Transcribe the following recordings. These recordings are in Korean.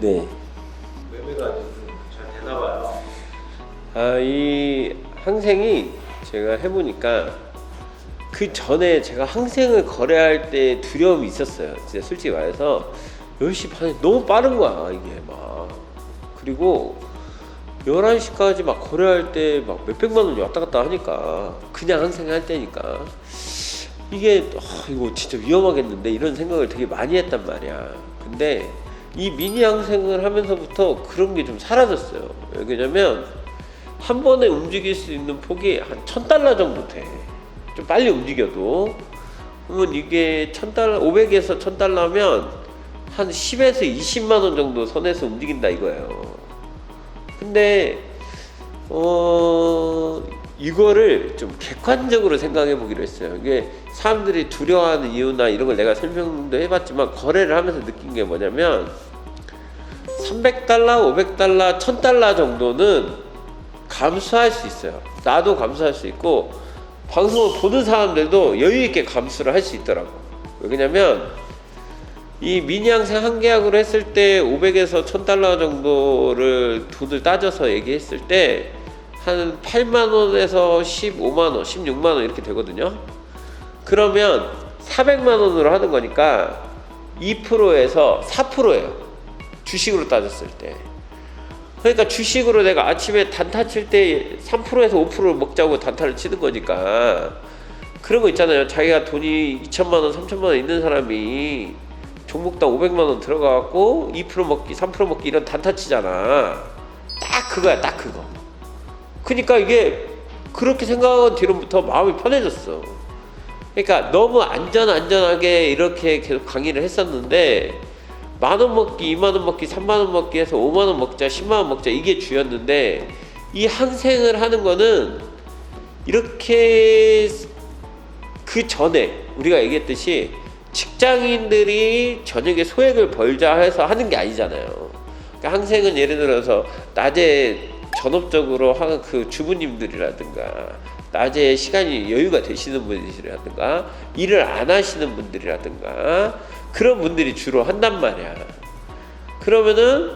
네. 매매가 좀잘 되나 봐요. 아, 이 항생이 제가 해보니까 그 전에 제가 항생을 거래할 때 두려움이 있었어요. 진짜 솔직히 말해서 10시 반에 너무 빠른 거야, 이게 막. 그리고 11시까지 막 거래할 때 막 몇백만 원이 왔다 갔다 하니까 그냥 항생 할 때니까 이게 아, 이거 진짜 위험하겠는데 이런 생각을 되게 많이 했단 말이야. 근데 이 미니 항생을 하면서부터 그런 게 좀 사라졌어요. 왜냐면 한 번에 움직일 수 있는 폭이 한 천 달러 정도 돼. 좀 빨리 움직여도. 그러면 이게 천 달러, 500에서 천 달러면 한 10에서 20만 원 정도 선에서 움직인다 이거예요. 근데 어 이거를 좀 객관적으로 생각해 보기로 했어요. 이게 사람들이 두려워하는 이유나 이런 걸 내가 설명도 해봤지만 거래를 하면서 느낀 게 뭐냐면 300달러, 500달러, 1000달러 정도는 감수할 수 있어요. 나도 감수할 수 있고 방송을 보는 사람들도 여유 있게 감수를 할 수 있더라고. 왜냐면 이 미니항생 한 계약으로 했을 때 500에서 1000달러 정도를 돈을 따져서 얘기했을 때 한 8만 원에서 15만 원, 16만 원 이렇게 되거든요. 그러면 400만 원으로 하는 거니까 2%에서 4%예요. 주식으로 따졌을 때. 그러니까 주식으로 내가 아침에 단타 칠 때 3%에서 5%를 먹자고 단타를 치는 거니까 그런 거 있잖아요. 자기가 돈이 2천만 원, 3천만 원 있는 사람이 종목당 500만 원 들어가갖고 2% 먹기, 3% 먹기 이런 단타 치잖아. 딱 그거야, 딱 그거. 그러니까 이게 그렇게 생각한 뒤로부터 마음이 편해졌어. 그러니까 너무 안전 안전하게 이렇게 계속 강의를 했었는데 만 원 먹기, 2만 원 먹기, 3만 원 먹기 해서 5만 원 먹자, 10만 원 먹자 이게 주였는데 이 항생을 하는 거는 이렇게 그 전에 우리가 얘기했듯이 직장인들이 저녁에 소액을 벌자 해서 하는 게 아니잖아요. 그러니까 항생은 예를 들어서 낮에 전업적으로 하는 그 주부님들이라든가 낮에 시간이 여유가 되시는 분이시라든가 일을 안 하시는 분들이라든가 그런 분들이 주로 한단 말이야. 그러면은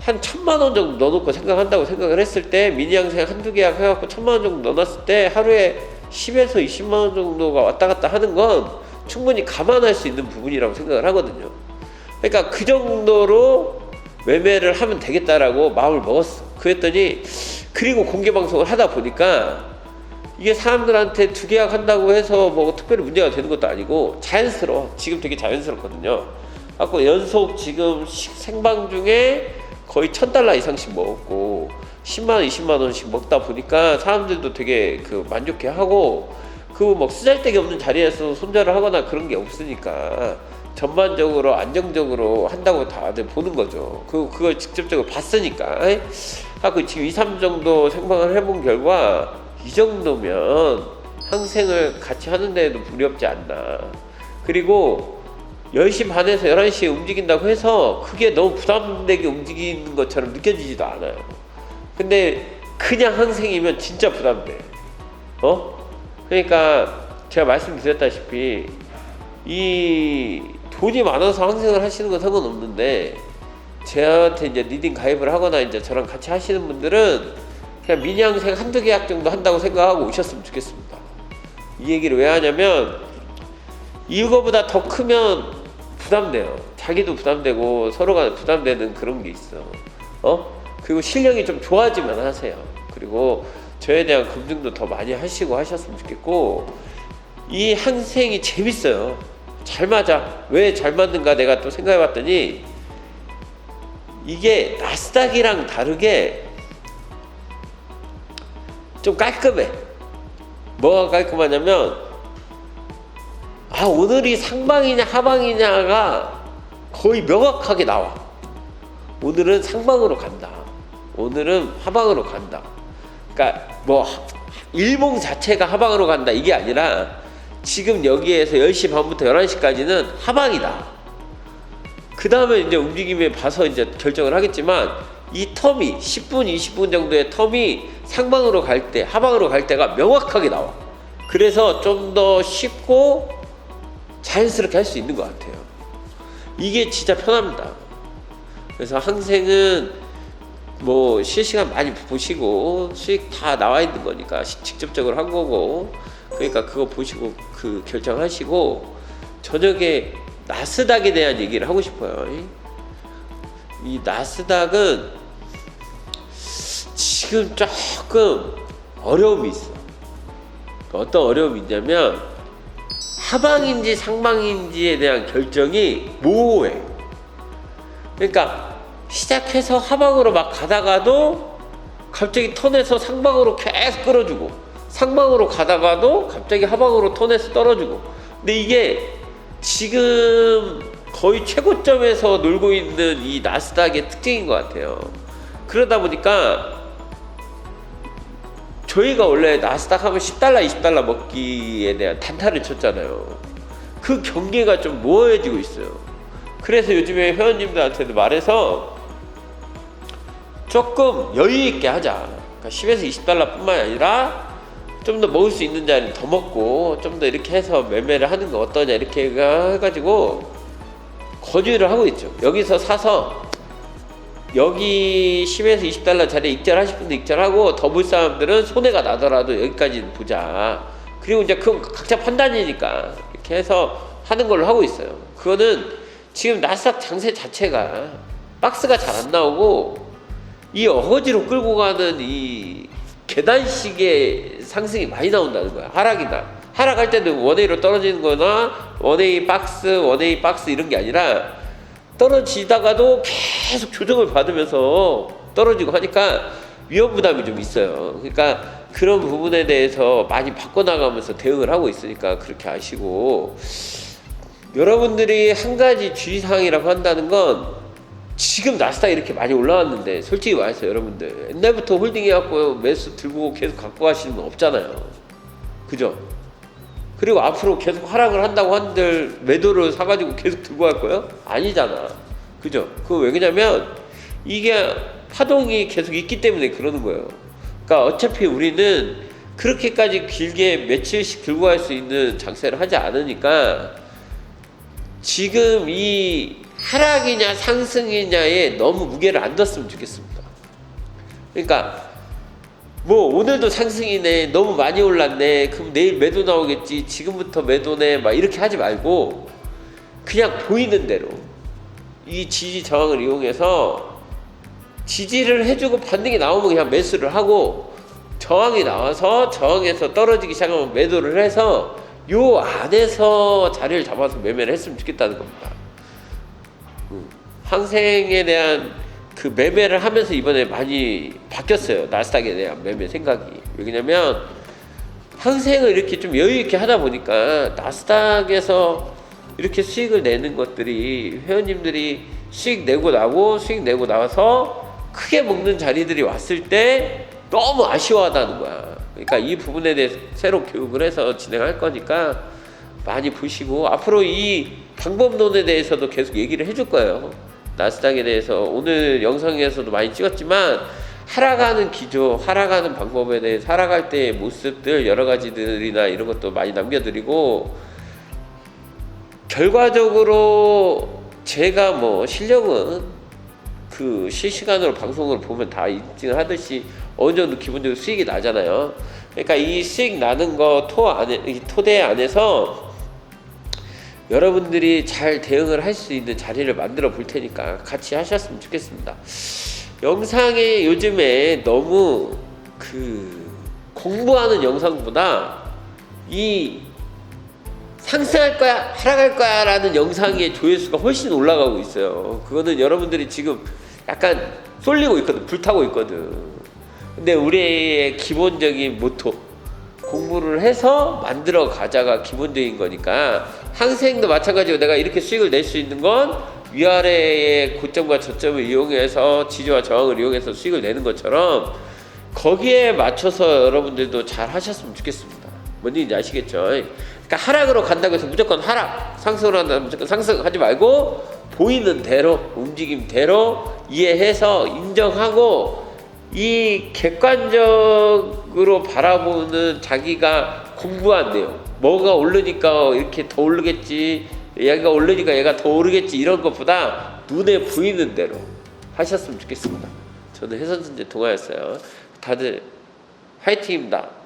한 천만 원 정도 넣어놓고 생각한다고 생각을 했을 때 미니 항생 한두 계약 해갖고 천만 원 정도 넣어놨을 때 하루에 10에서 20만 원 정도가 왔다 갔다 하는 건 충분히 감안할 수 있는 부분이라고 생각을 하거든요. 그러니까 그 정도로 매매를 하면 되겠다라고 마음을 먹었어. 그랬더니 그리고 공개 방송을 하다 보니까 이게 사람들한테 두 계약 한다고 해서 뭐 특별히 문제가 되는 것도 아니고 자연스러워. 지금 되게 자연스럽거든요. 갖고 연속 지금 식- 생방 중에 거의 천 달러 이상씩 먹었고 10만 원, 20만 원씩 먹다 보니까 사람들도 되게 그 만족해 하고 그뭐 쓰잘데기 없는 자리에서 손절을 하거나 그런 게 없으니까 전반적으로 안정적으로 한다고 다들 보는 거죠. 그 그걸 직접적으로 봤으니까. 하고 지금 2, 3 정도 생방을 해본 결과 이 정도면 항생을 같이 하는데도 무리없지 않나. 그리고 10시 반에서 11시에 움직인다고 해서 그게 너무 부담되게 움직이는 것처럼 느껴지지도 않아요. 근데 그냥 항생이면 진짜 부담돼. 어? 그러니까 제가 말씀드렸다시피 이 돈이 많아서 항생을 하시는 건 상관없는데 저한테 이제 리딩 가입을 하거나 이제 저랑 같이 하시는 분들은 그냥 항생 한두 계약 정도 한다고 생각하고 오셨으면 좋겠습니다. 이 얘기를 왜 하냐면 이거보다 더 크면 부담돼요. 자기도 부담되고 서로가 부담되는 그런 게 있어. 어? 그리고 실력이 좀 좋아지면 하세요. 그리고 저에 대한 검증도 더 많이 하시고 하셨으면 좋겠고 이 항생이 재밌어요. 잘 맞아. 왜 잘 맞는가 내가 또 생각해 봤더니 이게 나스닥이랑 다르게 좀 깔끔해. 뭐가 깔끔하냐면 아 오늘이 상방이냐 하방이냐가 거의 명확하게 나와. 오늘은 상방으로 간다. 오늘은 하방으로 간다. 그러니까 뭐 일봉 자체가 하방으로 간다 이게 아니라 지금 여기에서 10시 반부터 11시까지는 하방이다. 그 다음에 이제 움직임에 봐서 이제 결정을 하겠지만 이 텀이 10분, 20분 정도의 텀이 상방으로 갈 때, 하방으로 갈 때가 명확하게 나와. 그래서 좀 더 쉽고 자연스럽게 할 수 있는 것 같아요. 이게 진짜 편합니다. 그래서 항생은 뭐 실시간 많이 보시고 수익 다 나와 있는 거니까 시- 직접적으로 한 거고 그러니까 그거 보시고 그 결정하시고 저녁에 나스닥에 대한 얘기를 하고 싶어요. 이 나스닥은 지금 조금 어려움이 있어. 어떤 어려움이 있냐면 하방인지 상방인지에 대한 결정이 모호해. 그러니까 시작해서 하방으로 막 가다가도 갑자기 턴에서 상방으로 계속 끌어주고 상방으로 가다가도 갑자기 하방으로 턴에서 떨어지고 근데 이게 지금 거의 최고점에서 놀고 있는 이 나스닥의 특징인 것 같아요. 그러다 보니까 저희가 원래 나스닥 하면 10달러, 20달러 먹기에 대한 단타를 쳤잖아요. 그 경계가 좀 모호해지고 있어요. 그래서 요즘에 회원님들한테도 말해서 조금 여유 있게 하자. 그러니까 10에서 20달러 뿐만 아니라 좀 더 먹을 수 있는 자리는 더 먹고 좀 더 이렇게 해서 매매를 하는 거 어떠냐 이렇게 해가지고 거주를 하고 있죠. 여기서 사서 여기 10에서 20달러 자리에 익절하실 분들 익절하고 더 볼 사람들은 손해가 나더라도 여기까지 보자. 그리고 이제 그건 각자 판단이니까 이렇게 해서 하는 걸로 하고 있어요. 그거는 지금 나스닥 장세 자체가 박스가 잘 안 나오고 이 어거지로 끌고 가는 이 계단식의 상승이 많이 나온다는 거야. 하락이나. 하락할 때는 원웨이로 떨어지는 거나 원웨이 박스, 원웨이 박스 이런 게 아니라 떨어지다가도 계속 조정을 받으면서 떨어지고 하니까 위험 부담이 좀 있어요. 그러니까 그런 부분에 대해서 많이 바꿔나가면서 대응을 하고 있으니까 그렇게 아시고 여러분들이 한 가지 주의사항이라고 한다는 건 지금 나스닥 이렇게 많이 올라왔는데 솔직히 말해서 여러분들 옛날부터 홀딩 해갖고 매수 들고 계속 갖고 가시는 분 없잖아요. 그죠? 그리고 앞으로 계속 하락을 한다고 한들 매도를 사가지고 계속 들고 갈 거예요? 아니잖아. 그죠? 그거 왜 그러냐면 이게 파동이 계속 있기 때문에 그러는 거예요. 그러니까 어차피 우리는 그렇게까지 길게 며칠씩 들고 갈 수 있는 장세를 하지 않으니까 지금 이 하락이냐 상승이냐에 너무 무게를 안 뒀으면 좋겠습니다. 그러니까 뭐 오늘도 상승이네 너무 많이 올랐네 그럼 내일 매도 나오겠지 지금부터 매도네 막 이렇게 하지 말고 그냥 보이는 대로 이 지지 저항을 이용해서 지지를 해주고 반등이 나오면 그냥 매수를 하고 저항이 나와서 저항에서 떨어지기 시작하면 매도를 해서 요 안에서 자리를 잡아서 매매를 했으면 좋겠다는 겁니다. 음, 항생에 대한 그 매매를 하면서 이번에 많이 바뀌었어요. 나스닥에 대한 매매 생각이. 왜냐면 항생을 이렇게 좀 여유 있게 하다 보니까 나스닥에서 이렇게 수익을 내는 것들이 회원님들이 수익 내고 나고 수익 내고 나와서 크게 먹는 자리들이 왔을 때 너무 아쉬워하다는 거야. 그러니까 이 부분에 대해서 새로 교육을 해서 진행할 거니까 많이 보시고 앞으로 이 방법론에 대해서도 계속 얘기를 해줄 거예요. 나스닥에 대해서 오늘 영상에서도 많이 찍었지만 하락하는 기조, 하락하는 방법에 대해서 하락할 때의 모습들 여러 가지들이나 이런 것도 많이 남겨드리고 결과적으로 제가 뭐 실력은 그 실시간으로 방송을 보면 다 인증을 하듯이 어느 정도 기본적으로 수익이 나잖아요. 그러니까 이 수익 나는 거 토 안에 이 토대 안에서 여러분들이 잘 대응을 할 수 있는 자리를 만들어 볼 테니까 같이 하셨으면 좋겠습니다. 영상에 요즘에 너무 그 공부하는 영상보다 이 상승할 거야, 하락할 거야 라는 영상의 조회수가 훨씬 올라가고 있어요. 그거는 여러분들이 지금 약간 쏠리고 있거든, 불타고 있거든. 근데 우리의 기본적인 모토, 공부를 해서 만들어 가자가 기본적인 거니까 항생도 마찬가지로 내가 이렇게 수익을 낼 수 있는 건 위아래의 고점과 저점을 이용해서 지지와 저항을 이용해서 수익을 내는 것처럼 거기에 맞춰서 여러분들도 잘 하셨으면 좋겠습니다. 뭔 얘기인지 아시겠죠? 그러니까 하락으로 간다고 해서 무조건 하락, 상승을 한다면 무조건 상승하지 말고 보이는 대로 움직임대로 이해해서 인정하고 이 객관적으로 바라보는 자기가 공부한 내용 뭐가 오르니까 이렇게 더 오르겠지 얘가 오르니까 얘가 더 오르겠지 이런 것보다 눈에 보이는 대로 하셨으면 좋겠습니다. 저는 해선순제 동아였어요. 다들 화이팅입니다.